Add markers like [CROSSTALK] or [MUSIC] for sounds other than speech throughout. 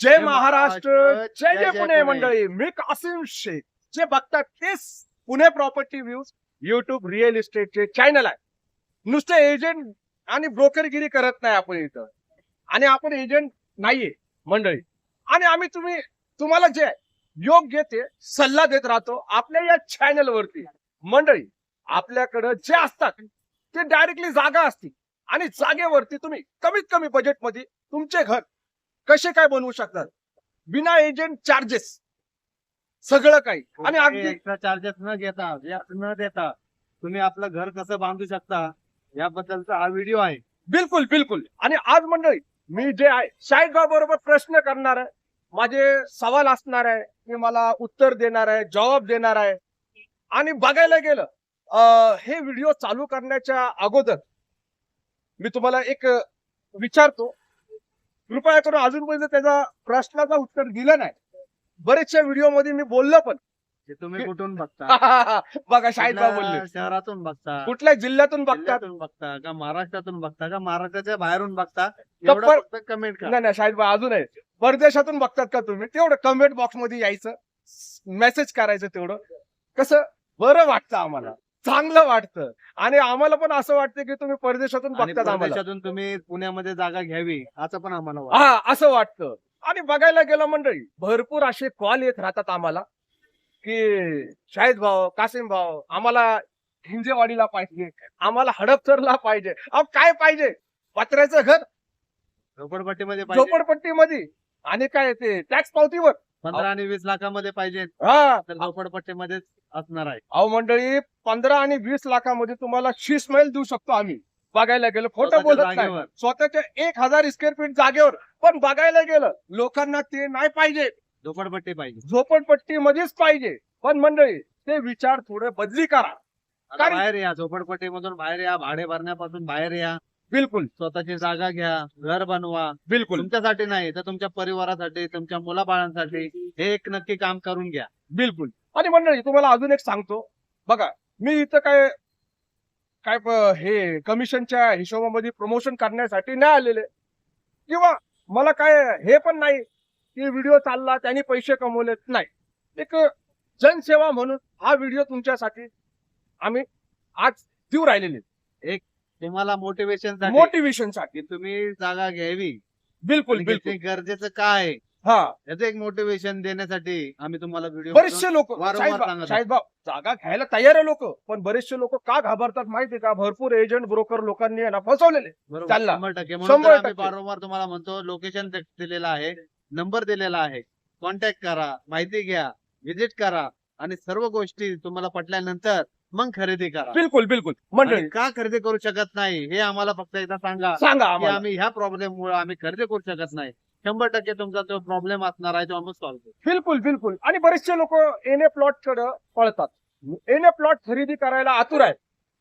जय महाराष्ट्र जय जय पुणे. मंडळी. मी कासिम शेख. जे बघतात तेच Pune property views YouTube real इस्टेटचे channel आहे नुसते एजंट आणि ब्रोकरगिरी करत नाही आपण इथं. आणि आपण एजंट नाहीये मंडळी. आणि आम्ही तुम्ही तुम्हाला जे योग्य ते सल्ला देत राहतो आपल्या या चॅनल वरती. मंडळी आपल्याकडं जे असतात ते डायरेक्टली जागा असते आणि जागेवरती तुम्ही कमीत कमी बजेटमध्ये तुमचे घर कसे काय बनवू शकतात? बिना एजंट चार्जेस सगळं काही. आणि अगदी एक्स्ट्रा चार्जेस न घेता जास्त न देता तुम्ही आपलं घर कसं बांधू शकता याबद्दलचा हा व्हिडिओ आहे. बिलकुल बिलकुल. आणि आज मंडळी मी जे आहे शाहीदभाऊ बरोबर प्रश्न करणार आहे. माझे सवाल असणार आहे. मी मला उत्तर देणार आहे जबाब देणार आहे. आणि बघायला गेलं हे व्हिडिओ चालू करण्याच्या अगोदर मी तुम्हाला एक विचारतो. कृपया करून अजूनपर्यंत त्याचा प्रश्नाचा उत्तर दिलं नाही. बरेचशा व्हिडिओमध्ये मी बोललो पण. ते तुम्ही कुठून बघता? [LAUGHS] बघा शाहीदभाऊ बोलले. कुठल्या शहरातून बघता? कुठल्या जिल्ह्यातून जिल्ह्यातून बघता का महाराष्ट्रातून बघता का? महाराष्ट्राच्या बाहेरून बघता? एवढं पर- फक्त कमेंट करा. नाही नाही शाहिद भाई अजून आहे. परदेशातून बघतात का तुम्ही? तेवढं कमेंट बॉक्समध्ये यायचं. मेसेज करायचं तेवढं. कसं? बरं वाटतं आम्हाला. चांगलं वाटतं. आणि आम्हाला पण असं वाटतं की तुम्ही परदेशातून बघतात आम्हाला. परदेशातून तुम्ही पुण्यामध्ये जागा घ्यावी असं पण आम्हाला वाटतं. हा असं वाटतं. आणि बघायला गेलं मंडळी भरपूर असे कॉल येत राहतात आम्हाला की शाहिद भाऊ कासिम भाऊ आम्हाला हिंजेवाडीला पाहिजे आम्हाला हडपसरला पाहिजे. अहो काय पाहिजे? पत्र्याचं घर. झोपडपट्टीमध्ये पाहिजे. झोपडपट्टीमध्ये. आणि काय ते टॅक्स पावतीवर. पंधरा आणि वीस लाखामध्ये पाहिजे. हा. तर झोपडपट्टीमध्येच असणार आहे. अहो मंडळी पंधरा आणि वीस लाखामध्ये तुम्हाला शीस मैल देऊ शकतो आम्ही. बघायला गेलं खोटं स्वतःच्या बोलत नाही. जागेवर. स्वतःच्या एक हजार स्क्वेअर फीट जागेवर. पण बघायला गेलं लोकांना ते नाही पाहिजे. झोपडपट्टी पाहिजे. झोपडपट्टी मध्येच पाहिजे. पण मंडळी ते विचार थोडे बदली करा. आता कारण- बाहेर या झोपडपट्टीमधून बाहेर या भाडे भरण्यापासून बाहेर या. बिलकुल. स्वतःची जागा घ्या घर बनवा. बिलकुल. तुमच्यासाठी नाही तर तुमच्या परिवारासाठी तुमच्या मुलाबाळांसाठी हे एक नक्की काम करून घ्या. बिलकुल. आणि मंडळी तुम्हाला अजून एक सांगतो. बघा मी इथं काय काय हे कमिशनच्या हिशोबामध्ये प्रमोशन करण्यासाठी नाही आलेले. किंवा मला काय हे पण नाही की व्हिडिओ चालला त्यांनी पैसे कमवले नाही. एक जनसेवा म्हणून हा व्हिडिओ तुमच्यासाठी आम्ही आज देऊ राहिलेले. तुम्हाला मोटिवेशन मोटिवेशनसाठी. तुम्ही जागा घ्यावी. बिलकुल बिलकुल. गरजेचं काय हा. याचं एक मोटिवेशन देण्यासाठी आम्ही तुम्हाला व्हिडिओ बरेचसे लोक शाहीद भाऊ जागा घ्यायला तयार आहे लोक पण बरेचसे लोक का घाबरतात माहितीये का? भरपूर एजंट ब्रोकर लोकांनी आहे ना फसवलेले. चालला. शंभर टक्के. म्हणून शंभर तर आम्ही टक्के. वारंवार तुम्हाला म्हणतो लोकेशन दिलेलं आहे नंबर दिलेला आहे. कॉन्टॅक्ट करा माहिती घ्या व्हिजिट करा आणि सर्व गोष्टी तुम्हाला पटल्यानंतर मग खरेदी करा. बिलकुल बिलकुल. मंडळी. का खरेदी करू शकत नाही हे आम्हाला फक्त एकदा सांगा. सांगा की आम्हाला. आम्ही ह्या प्रॉब्लेम मुळे आम्ही खरेदी करू शकत नाही. शंभर टक्के तुमचा जो प्रॉब्लेम असणार आहे तो आम्ही सॉल्व्ह करू. बिलकुल बिलकुल. आणि बरेचसे लोक एन ए प्लॉटकडे पळतात. एन ए प्लॉट खरेदी करायला आतुर आहे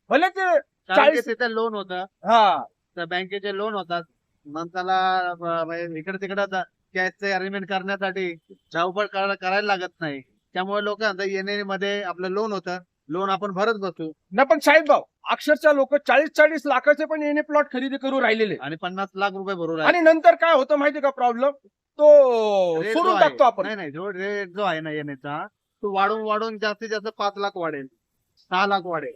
भले ते कारण की चाळीस- तिथे लोन होतं. हा. तर बँकेचे लोन होतात. त्याला इकडे तिकडे कॅशचे अरेंजमेंट करण्यासाठी धावपळ करा- करायला लागत नाही. त्यामुळे लोक येणे मध्ये आपलं लोन होतं. लोन आपण भरत बसू. नाही पण शाहीद भाऊ अक्षरशः लोक चाळीस चाळीस लाखाचे पण एन ए प्लॉट खरेदी करू राहिलेले. आणि पन्नास लाख रुपये भरू आणि नंतर काय होतं माहितीये का प्रॉब्लेम तो सोडून टाकतो आपण. नाही नाही जो रेट जो आहे ना येण्याचा तो वाढून वाढून जास्तीत जास्त पाच लाख वाढेल. सहा लाख वाढेल.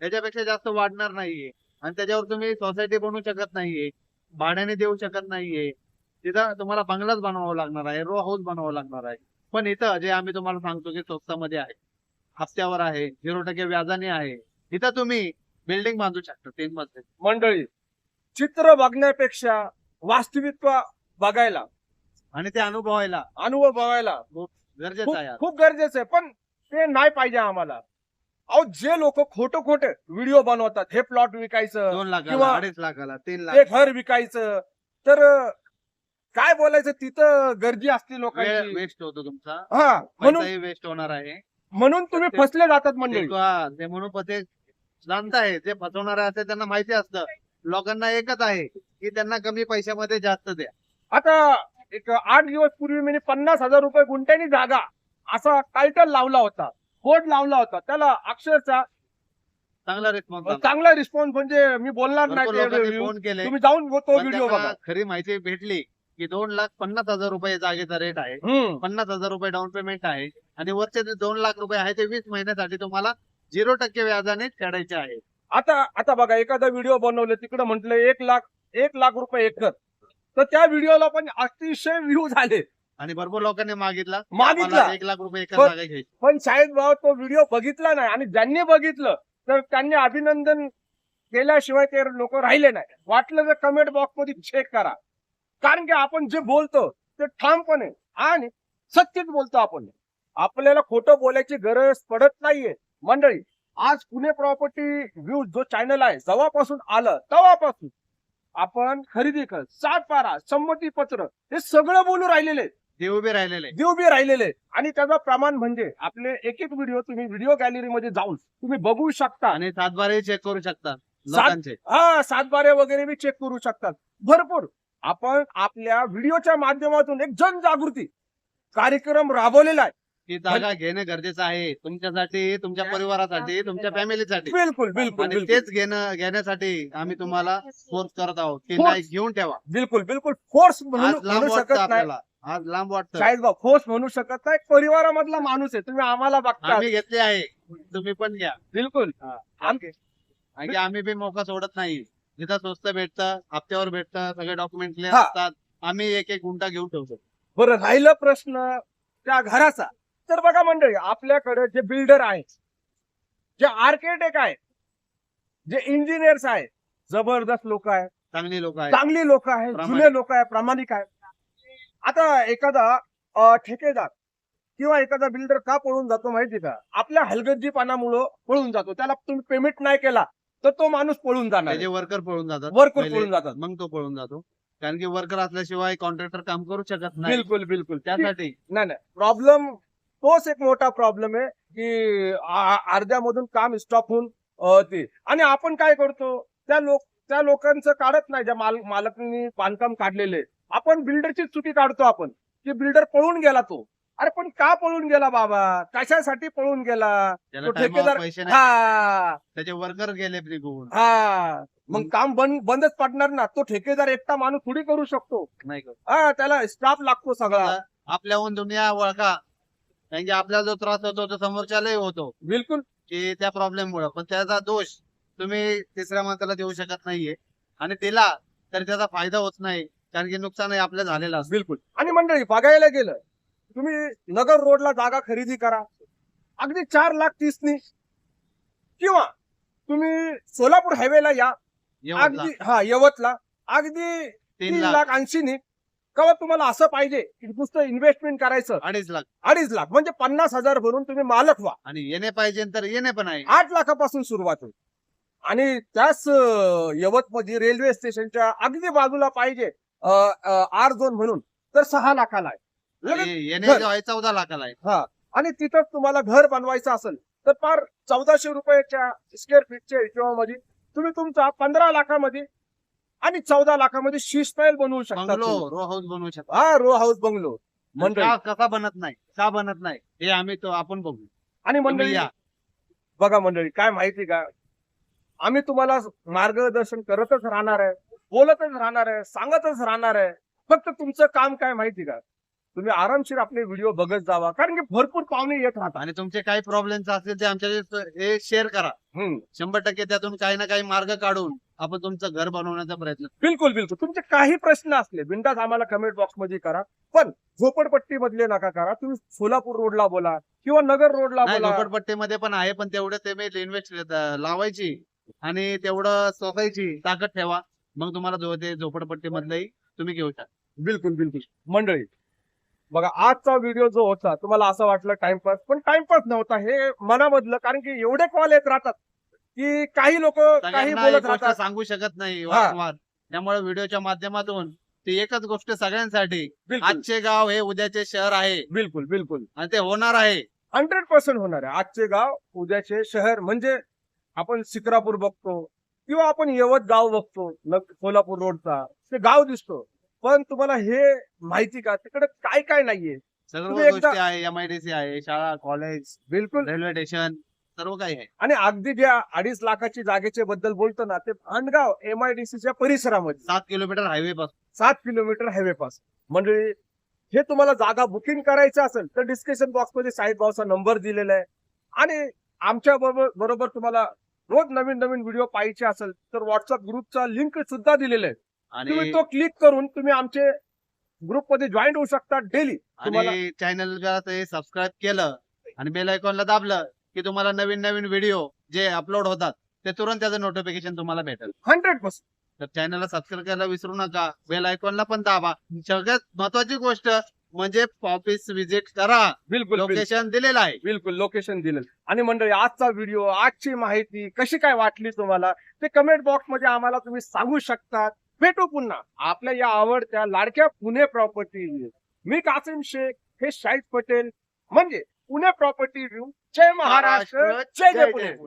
त्याच्यापेक्षा जास्त वाढणार नाहीये. आणि त्याच्यावर तुम्ही सोसायटी बनवू शकत नाहीये. भाड्याने देऊ शकत नाहीये. तिथं तुम्हाला बंगलाच बनवावं लागणार आहे रो हाऊस बनावं लागणार आहे. पण इथं जे आम्ही तुम्हाला सांगतो की स्वस्तामध्ये आहे हप्त्यावर आहे झिरो टक्के व्याजाने आहे. इथं तुम्ही बिल्डिंग बांधू शकता तीन मजले मंडळी चित्र बघण्यापेक्षा वास्तविक बघायला आणि ते अनुभवायला अनुभव बघायला गरजेचं खूप आहे. खूप गरजेचं आहे पण ते नाही पाहिजे आम्हाला. अहो जे लोक खोटं खोटे व्हिडिओ बनवतात हे प्लॉट विकायचं दोन लाखाला किंवा- अडीच लाखाला तीन लाख. ते घर विकायचं तर अं, काय बोलायचं तिथं गर्दी असते लोकांची. वेस्ट होतो तुमचा. हा म्हणून पैसाही वेस्ट होणार आहे. म्हणून तुम्ही फसले जातात मंडळी. ते हा, ते म्हणून पण ते जाणत आहे. जे फसवणारे असते त्यांना माहिती असतं. लोकांना एकच आहे की त्यांना कमी पैशामध्ये जास्त द्या. आता एक आठ दिवस पूर्वी मी पन्नास हजार रुपये गुंठ्यानी जागा असा टायटल लावला होता. बोर्ड लावला होता. त्याला अक्षरशः चांगला रिस्पॉन्स चांगला रिस्पॉन्स म्हणजे मी बोलणार नाही. फोन केले. तुम्ही जाऊन तो व्हिडिओ बघा. खरी माहिती भेटली की दोन लाख पन्नास हजार रुपये जागेचा रेट आहे. पन्नास हजार रुपये डाऊन पेमेंट आहे. आणि वरचे जे दोन लाख रुपये आहे ते वीस महिन्यासाठी तुम्हाला झिरो टक्के व्याजाने फेडायचे आहे. आता आता बघा एखादा व्हिडिओ बनवले तिकडे म्हटलं एक लाख एक लाख रुपये एकर. तर त्या व्हिडिओला पण अतिशय व्ह्यू झाले. आणि भरपूर लोकांनी मागितला. मागितला. एक लाख रुपये एकर पण- जागा घ्यायची. पण शाहीद भाऊ तो व्हिडिओ बघितला नाही. आणि ज्यांनी बघितलं तर त्यांनी अभिनंदन केल्याशिवाय ते लोक राहिले नाही. वाटलं तर कमेंट बॉक्समध्ये चेक करा. कारण की आपण जे बोलतो ते ठामपणे आणि सत्यच बोलतो आपण. आपल्याला खोटं बोलायची गरज पडत नाहीये. मंडळी आज पुणे प्रॉपर्टी व्ह्यू जो चॅनल आहे जेव्हापासून आलं तेव्हापासून आपण खरेदी कर सात बारा संमती पत्र हे सगळं बोलू राहिलेले. उभे राहिलेले. उभे राहिलेले. आणि त्याचं प्रमाण म्हणजे आपले एक एक व्हिडिओ तुम्ही व्हिडिओ गॅलरीमध्ये जाऊन तुम्ही बघू शकता. आणि सातबारे चेक करू शकता. सात- लोकांचे. हा सातबारे वगैरे बी चेक करू शकतात भरपूर. आपण आपल्या व्हिडिओच्या माध्यमातून एक जनजागृती कार्यक्रम राबवलेला आहे. ही जागा घेणं गरजेचं आहे. तुमच्यासाठी तुमच्या परिवारासाठी तुमच्या फॅमिलीसाठी. बिलकुल बिलकुल आणि बिलकुल तेच घेणं घेण्यासाठी आम्ही तुम्हाला फोर्स करत आहोत की Force. नाही घेऊन ठेवा. बिलकुल बिलकुल. फोर्स आज लांब म्हणू वाटतं शकत नाही. आपल्याला. आज लांब वाटतं. शाहीद भाऊ फोर्स म्हणू शकत नाही. परिवारामधला माणूस आहे. तुम्ही आम्हाला बघता. आम्ही घेतले आहे. तुम्ही पण घ्या. बिलकुल. आम- कारण की आम्ही बी मौका सोडत नाही. जिथं स्वस्त भेटतं हप्त्यावर भेटतं सगळे डॉक्युमेंट क्लिअर हा. असतात. आम्ही एक एक गुंठा घेऊन ठेवतो बरं राहिलं प्रश्न त्या घराचा. तर बघा मंडळी आपल्याकडे जे बिल्डर आहेत जे आर्किटेक्ट आहेत जे इंजिनियर्स आहेत जबरदस्त लोक आहेत. चांगली लोक आहेत. चांगली लोक आहेत. जुने लोक आहेत प्रामाणिक आहेत. आता एखादा ठेकेदार किंवा एखादा बिल्डर का पळून जातो माहिती का? आपल्या हलगर्जीपणामुळं पळून जातो. त्याला तुम्ही पेमेंट नाही केला तर तो माणूस पळून जाणार त्याचे वर्कर पळून जातात. वर्कर. पळून जातात. मग तो पळून जातो. कारण की वर्कर असल्याशिवाय कॉन्ट्रॅक्टर काम करू शकत नाही. बिलकुल बिलकुल. त्यासाठी. नाही नाही. प्रॉब्लेम तोच एक मोठा प्रॉब्लेम आहे की अर्ध्यामधून काम स्टॉप होऊन ते. आणि आपण काय करतो? त्या लोक त्या लोकांचं काढत नाही ज्या माल मालकांनी बांधकाम काढलेले आपण बिल्डरची चुकी काढतो आपण की बिल्डर पळून गेला तो. अरे पण का पळून गेला बाबा? कशासाठी पळून गेला? तो ठेकेदार हा. त्याचे वर्कर गेले हा. मग काम बंद बंदच पडणार ना. तो ठेकेदार एकटा माणूस थोडी करू शकतो. नाही? हा त्याला स्टाफ लागतो सगळा. आपल्याहून दुनिया वळखा. कारण की आपल्याला जो त्रास होतो तो समोरच्यालाही होतो. बिलकुल. की त्या प्रॉब्लेम मुळे पण त्याचा दोष तुम्ही तिसऱ्या माणसाला देऊ शकत नाहीये. आणि दिला तर त्याचा फायदा होत नाही कारण की नुकसानही आपलं झालेलं असतं. बिलकुल. आणि मंडळी बघायला गेलं तुम्ही नगर रोडला जागा खरेदी करा. अगदी चार लाख तीसनी. किंवा तुम्ही सोलापूर हायवेला या. अगदी हा यवतला. अगदी तीन लाख ऐंशीनी. किंवा तुम्हाला असं पाहिजे की नुसतं इन्व्हेस्टमेंट करायचं? अडीच लाख. अडीच लाख म्हणजे पन्नास हजार भरून तुम्ही मालक व्हा. आणि येणे पाहिजे तर येणे पण आहे. आठ लाखापासून सुरुवात होईल. आणि त्याच यवतमध्ये रेल्वे स्टेशनच्या अगदी बाजूला पाहिजे आर झोन म्हणून तर सहा लाखाला आहे. चौदा लाखाला आहे. हा. आणि तिथं तुम्हाला घर बनवायचं असेल तर फार चौदाशे रुपयाच्या स्क्वेअर फीटच्या हिशोबामध्ये तुम्ही तुमचा पंधरा लाखामध्ये आणि चौदा लाखामध्ये शी स्टाईल बनवू शकता बंगलो तुम्ही. रो हाऊस बनवू शकतो. हा रो हाऊस बंगलो. मंडळी. का- कसा बनत नाही? का बनत नाही? हे आम्ही तो आपण बघू. आणि तुम्ही मंडळी या. बघा मंडळी काय माहिती का? आम्ही तुम्हाला मार्गदर्शन करतच राहणार आहे बोलतच राहणार आहे सांगतच राहणार आहे. फक्त तुमचं काम काय माहिती का? तुम्ही आरामशीर आपले व्हिडिओ बघत जावा कारण की भरपूर पाहुणे येत राहतात. आणि तुमचे काही प्रॉब्लेम्स असतील ते आमच्या हे शेअर करा. हम्म. शंभर टक्के त्यातून काही ना काही मार्ग काढून आपण तुमचं घर बनवण्याचा प्रयत्न बिलकुल बिलकुल. तुमचे काही प्रश्न असले बिंदास आम्हाला कमेंट बॉक्समध्ये करा. पण झोपडपट्टी मधले नका करा. तुम्ही सोलापूर रोडला बोला किंवा नगर रोडला नाही बोला. झोपडपट्टीमध्ये पण आहे पण तेवढं ते मी इन्व्हेस्ट लावायची आणि तेवढं सोसायची ताकद ठेवा. मग तुम्हाला जो ते झोपडपट्टी मधलंही तुम्ही घेऊ शकता बिलकुल बिलकुल. मंडळी बघा आजचा व्हिडिओ जो होता तुम्हाला असं वाटलं टाइमपास पण टाइमपास नव्हता हे मनामधलं कारण की एवढे कॉल येत राहतात. की काही लोक काही सगळ्यांना बोलत गोष्ट राहतात. सांगू शकत नाही. वारंवार. त्यामुळे व्हिडिओच्या माध्यमातून ती एकच गोष्ट सगळ्यांसाठी बिलकुल. आजचे गाव हे उद्याचे शहर आहे. बिलकुल बिलकुल. आणि ते होणार आहे. हंड्रेड पर्सेंट होणार आहे. आजचे गाव उद्याचे शहर म्हणजे आपण सिक्रापूर बघतो किंवा आपण यवत गाव बघतो सोलापूर रोडचा. ते गाव दिसतो. पण तुम्हाला हे माहिती का? तिकडे काय काय नाहीये. सर्व तुम्ही एकदा- गोष्टी आहे एमआयडीसी आहे शाळा कॉलेज बिलकुल. रेल्वे स्टेशन सर्व काही आहे. आणि अगदी ज्या अडीच लाखाची जागेच्या बद्दल बोलतो ना ते भांडगाव एमआयडीसीच्या परिसरामध्ये. सात किलोमीटर हायवे पासून. सात किलोमीटर हायवे पास म्हणजे हे तुम्हाला जागा बुकिंग करायचं असेल तर डिस्क्रिप्शन बॉक्समध्ये साईद भाऊचा नंबर दिलेला आहे. आणि आमच्या बरोबर बरोबर तुम्हाला रोज नवीन नवीन व्हिडिओ पाहिजे असेल तर व्हॉट्सअप ग्रुपचा लिंक सुद्धा दिलेला आहे. तुम्ही आणि तो क्लिक करून तुम्ही आमचे ग्रुपमध्ये जॉईन होऊ शकता डेली तुम्हाला- आणि चॅनल सबस्क्राईब केलं आणि बेल आयकॉनला दाबलं की तुम्हाला नवीन नवीन व्हिडिओ जे अपलोड होतात ते तुरंत त्याचं नोटिफिकेशन तुम्हाला भेटेल. हंड्रेड पर्सेंट तर चॅनलला सबस्क्राईब करायला विसरू नका. बेल आयकॉनला पण दाबा. सगळ्यात महत्वाची गोष्ट म्हणजे ऑफिस व्हिजिट करा. बिलकुल बिलकुल. लोकेशन दिलेलं आहे. बिलकुल लोकेशन दिलं आणि मंडळी आजचा व्हिडिओ आजची माहिती कशी काय वाटली तुम्हाला? ते कमेंट बॉक्समध्ये आम्हाला तुम्ही सांगू शकता. भेटू पुन्हा. आपल्या या आवडत्या लाडक्या पुणे प्रॉपर्टी मी कासिम शेख हे शाहिद पटेल. म्हणजे पुणे प्रॉपर्टी व्ह्यू. जय महाराष्ट्र जय जय पुणे